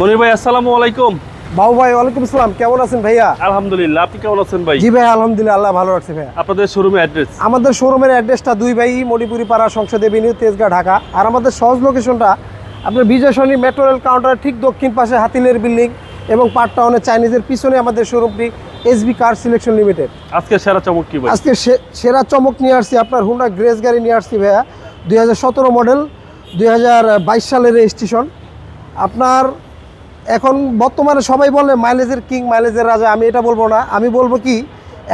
মনির ভাই আসসালামু আলাইকুম। বাবু ভাই ওয়ালাইকুম আসসালাম। কেমন আছেন ভাইয়া? আলহামদুলিল্লাহ আপনি কেমন আছেন ভাই? জি ভাই আলহামদুলিল্লাহ আল্লাহ ভালো রাখছে ভাইয়া। আপনাদের শোরুমের অ্যাড্রেস আমাদের শোরুমের অ্যাড্রেসটা দুই ভাই মণিপুরি পাড়া সংসদ এভিনিউ তেজগাঁ ঢাকা। আর আমাদের সহজ লোকেশনটা আপনার বিজয় সনি মেট্রো রেল কাউন্টারের ঠিক দক্ষিণ পাশে হাতিলের বিল্ডিং এবং পার্ট টাউনের চাইনিজের পিছনে আমাদের শোরুমটি এসবি কার সিলেকশন লিমিটেড আজকে সেরা চমক কি ভাই? আজকে সেরা চমক নিয়ে আসছি আপনার হুন্ডা গ্রেস গাড়ি নিয়ে আসছি ভাইয়া। দুই হাজার সতেরো মডেল দুই হাজার বাইশ সালের রেজিস্ট্রেশন আপনার এখন বর্তমানে সবাই বলে মাইলেজের কিং মাইলেজের রাজা আমি এটা বলব না। আমি বলব কি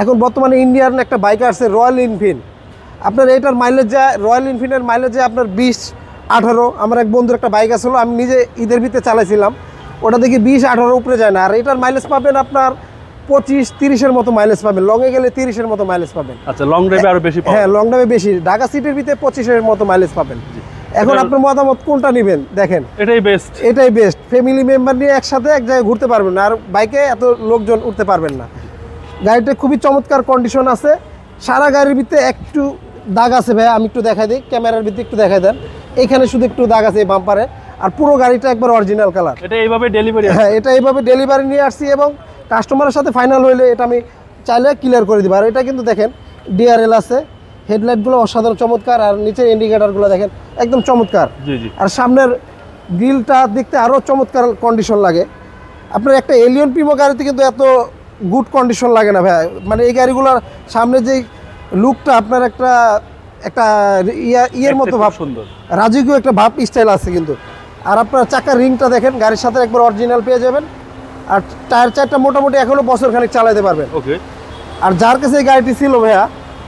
এখন বর্তমানে ইন্ডিয়ান একটা বাইক আসছে রয়্যাল ইনফিল্ড আপনার এটার মাইলেজ যায় রয়্যাল ইনফিল্ডের মাইলেজ যায় আপনার বিশ আঠারো। আমার এক বন্ধুর একটা বাইক আসলো আমি নিজে ঈদের ভিতরে চালাইছিলাম। ওটা দেখি বিশ আঠারো উপরে যায় না। আর এটার মাইলেজ পাবেন আপনার পঁচিশ তিরিশের মতো মাইলেজ পাবেন। লংয়ে গেলে তিরিশের মতো মাইলেজ পাবেন। আচ্ছা লং ড্রাইভে আরও বেশি হ্যাঁ লং ড্রাইভে বেশি। ঢাকা সিটির ভিতরে পঁচিশের মতো মাইলেজ পাবেন। এখন আপনার মতামত কোনটা নেবেন? দেখেন। এটাই বেস্ট এটাই বেস্ট ফ্যামিলি মেম্বার নিয়ে একসাথে এক জায়গায় ঘুরতে পারবেন না। আর বাইকে এত লোকজন উঠতে পারবেন না। গাড়িটা খুবই চমৎকার কন্ডিশন আছে। সারা গাড়ির ভিতরে একটু দাগ আছে ভাই আমি একটু দেখাই দিই। ক্যামেরার ভিতরে একটু দেখাই দেন। এখানে শুধু একটু দাগ আছে এই বাম্পারে আর পুরো গাড়িটা একবার অরিজিনাল কালার এটা এইভাবে ডেলিভারি হ্যাঁ এটা এইভাবে ডেলিভারি নিয়ে আসছি এবং কাস্টমারের সাথে ফাইনাল হইলে এটা আমি চাইলে ক্লিয়ার করে দিব। আর এটা কিন্তু দেখেন ডিআরএল আছে। হেডলাইটগুলো অসাধারণ চমৎকার। আর নিচের ইন্ডিকেটারগুলো দেখেন একদম চমৎকার। আর সামনের গ্রিলটা দেখতে আরও চমৎকার কন্ডিশন লাগে। আপনার একটা এলিয়ন প্রিমো গাড়িতে কিন্তু এত গুড কন্ডিশন লাগে না ভাই। মানে এই গাড়িগুলোর সামনে যে লুকটা আপনার একটা একটা ইয়া ইয়ের মতো ভাব। সুন্দর। রাজকীয় একটা ভাব স্টাইল আছে কিন্তু। আর আপনার চাকার রিংটা দেখেন গাড়ির সাথে একবার অরিজিনাল পেয়ে যাবেন। আর টায়ার চারটা মোটামুটি এখনও বছর খানিক চালাতে পারবেন। ওকে। আর যার কাছে এই গাড়িটি ছিল ভাইয়া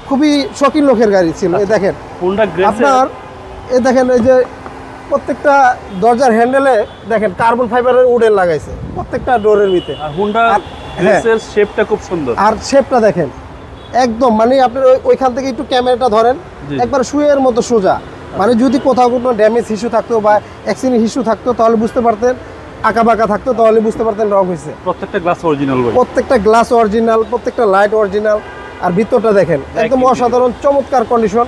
খুবই শখিন লোকের গাড়ি ছিল এই দেখেন। আপনার এ দেখেন এই যে প্রত্যেকটা দরজার হ্যান্ডেলে দেখেন কার্বন ফাইবারের উডেন লাগাইছে প্রত্যেকটা ডোরের ভিতরে। হোন্ডা আর- গ্রেসের শেপটা খুব সুন্দর। আর শেপটা দেখেন একদম মানে আপনি ওইখান থেকে একটু ক্যামেরাটা ধরেন একবার শুয়ের মতো সোজা। মানে যদি কোথাও কোনো ড্যামেজ ইস্যু থাকতো বা অ্যাক্সিডেন্ট ইস্যু থাকতো তাহলে বুঝতে পারতেন আঁকা বাঁকা থাকতো তাহলে বুঝতে পারতেন রং হয়েছে প্রত্যেকটা গ্লাস অরিজিনাল প্রত্যেকটা গ্লাস অরিজিনাল প্রত্যেকটা লাইট অরিজিনাল আর ভিতরটা দেখেন একদম। অসাধারণ চমৎকার কন্ডিশন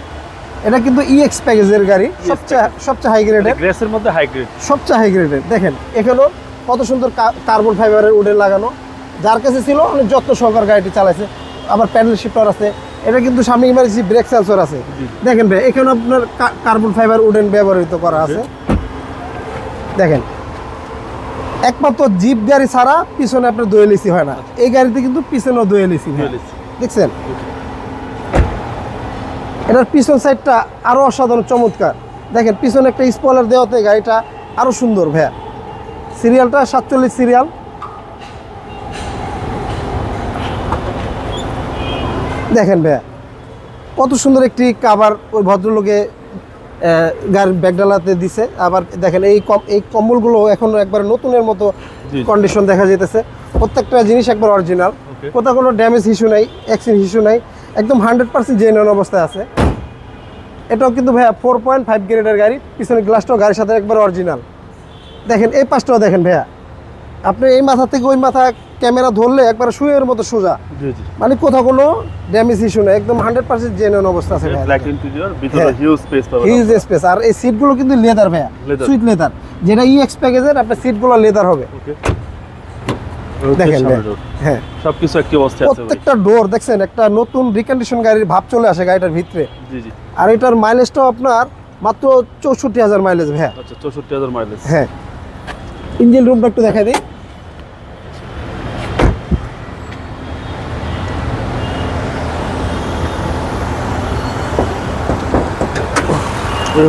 এটা কিন্তু ইএক্স প্যাকেজের গাড়ি সবচেয়ে সবচেয়ে হাই গ্রেডের গ্রেসের মধ্যে হাই গ্রেড সবচেয়ে হাই গ্রেডের দেখেন এখানেও কত সুন্দর কার্বন ফাইবারের উডে লাগানো। যার কাছে ছিল অনেক যত্ন সহকার গাড়িটি চালাইছে। আবার প্যাডেল শিফটার আছে। এটা কিন্তু সামনে ইমার্জেন্সি ব্রেক সেন্সর আছে। দেখেন ভাই এখানে আপনার কার্বন ফাইবার উডেন ব্যবহৃত করা আছে। দেখেন একমাত্র জিপ গাড়ি ছাড়া পিছনে আপনার দোয়েল এসি হয় না। এই গাড়িতে কিন্তু পিছনেও দোয়েল এসি AC দেখছেন? এটার পিছন সাইডটা আরও অসাধারণ চমৎকার। দেখেন পিছনে একটা স্পয়লার দেওয়াতে গাড়িটা আরও সুন্দর ভাইয়া। সিরিয়ালটা সাতচল্লিশ সিরিয়াল। দেখেন ভাইয়া কত সুন্দর একটি কাবার ওই ভদ্রলোকে গাড়ির ব্যাগডালাতে দিছে। আবার দেখেন এই কম এই কম্বলগুলো এখন একবার নতুনের মতো কন্ডিশন দেখা যেতেছে প্রত্যেকটা জিনিস একবার অরিজিনাল. কোথাও কোনো ড্যামেজ ইস্যু নাই অ্যাক্সিডেন্ট ইস্যু নাই একদম হান্ড্রেড পার্সেন্ট জেনুইন অবস্থায় আছে। এটাও কিন্তু ভাইয়া ফোর পয়েন্ট ফাইভ গ্রেডের গাড়ি পিছনে গ্লাসটাও গাড়ির সাথে একবার অরিজিনাল দেখেন এই পাশটাও দেখেন ভাইয়া। আপনি এই মাথা থেকে ওই মাথা ক্যামেরা ধরলে একবার শুয়ের মতো সোজা। মানে কোথাও কোনো ড্যামেজ ইস্যু নেই একদম হান্ড্রেড পার্সেন্ট জেনুইন অবস্থা আছে ভিতরে হ্যাঁ। হিউজ স্পেস হিউজ আর এই সিটগুলো কিন্তু লেদার ভাইয়া। সুইট লেদার যেটা ইএক্স প্যাকেজের আপনার সিটগুলো লেদার হবে। দেখেন হ্যাঁ। সবকিছু একই অবস্থায় আছে প্রত্যেকটা ডোর দেখছেন একটা নতুন রিকন্ডিশন গাড়ির ভাব চলে আসে গাড়িটার ভিতরে। জি জি। আর এটার মাইলেজটাও আপনার মাত্র চৌষট্টি হাজার মাইলেজ আচ্ছা চৌষট্টি হাজার মাইলেজ হ্যাঁ। ইঞ্জিন রুমটা একটু দেখাই দিই।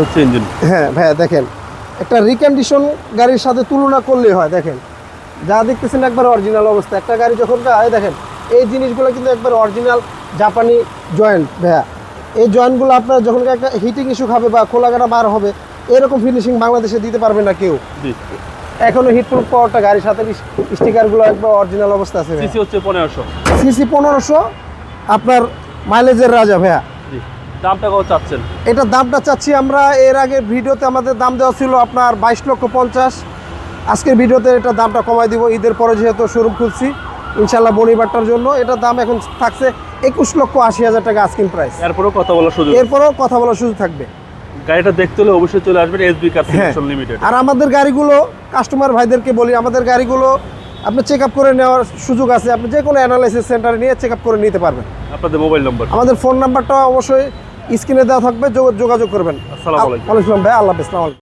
হচ্ছে ইঞ্জিন হ্যাঁ ভাইয়া দেখেন। একটা রিকন্ডিশন গাড়ির সাথে তুলনা করলেই হয় দেখেন। যা দেখতেছেন একবার অরিজিনাল অবস্থা। একটা গাড়ি যখন যায় দেখেন এই জিনিসগুলো কিন্তু একবার অরিজিনাল জাপানি জয়েন্ট ভাইয়া। এই জয়েন্টগুলো আপনার যখন একটা হিটিং ইস্যু খাবে বা খোলাঘাটা বার হবে এরকম ফিনিশিং বাংলাদেশে দিতে পারবে না কেউ। এখনও হিটপ্রুফ পাওয়ারটা গাড়ির সাথে স্টিকারগুলো একবার অরিজিনাল অবস্থা আছে সিসি হচ্ছে পনেরোশো। সিসি পনেরোশো আপনার মাইলেজের রাজা ভাইয়া। দামটা কত চাচ্ছেন? এটার দামটা চাচ্ছি আমরা এর আগে ভিডিওতে আমাদের দাম দেওয়া ছিল আপনার বাইশ লক্ষ পঞ্চাশ। আজকের ভিডিওতে এটা দামটা কমাই দিব ঈদের পরে যেহেতু শোরুম খুলছি ইনশাল্লাহ বনিবারটার জন্য এটার দাম এখন থাকছে একুশ লক্ষ আশি হাজার টাকা আস্কিং প্রাইস এরপরেও কথা বলার সুযোগ। এরপরেও কথা বলার সুযোগ থাকবে। গাড়িটা দেখতে হলে অবশ্যই চলে আসবেন এসবি হ্যাঁ। লিমিটেড আর আমাদের গাড়িগুলো কাস্টমার ভাইদেরকে বলি আমাদের গাড়িগুলো আপনি চেক আপ করে নেওয়ার সুযোগ আছে আপনি যে কোনো অ্যানালাইসিস সেন্টারে নিয়ে চেক আপ করে নিতে পারবেন। আপনাদের মোবাইল নম্বর আমাদের ফোন নাম্বারটা অবশ্যই স্ক্রিনে দেওয়া থাকবে যোগ- যোগাযোগ করবেন। আসসালামু আলাইকুম। ভাই আল্লাহ হাফেজ,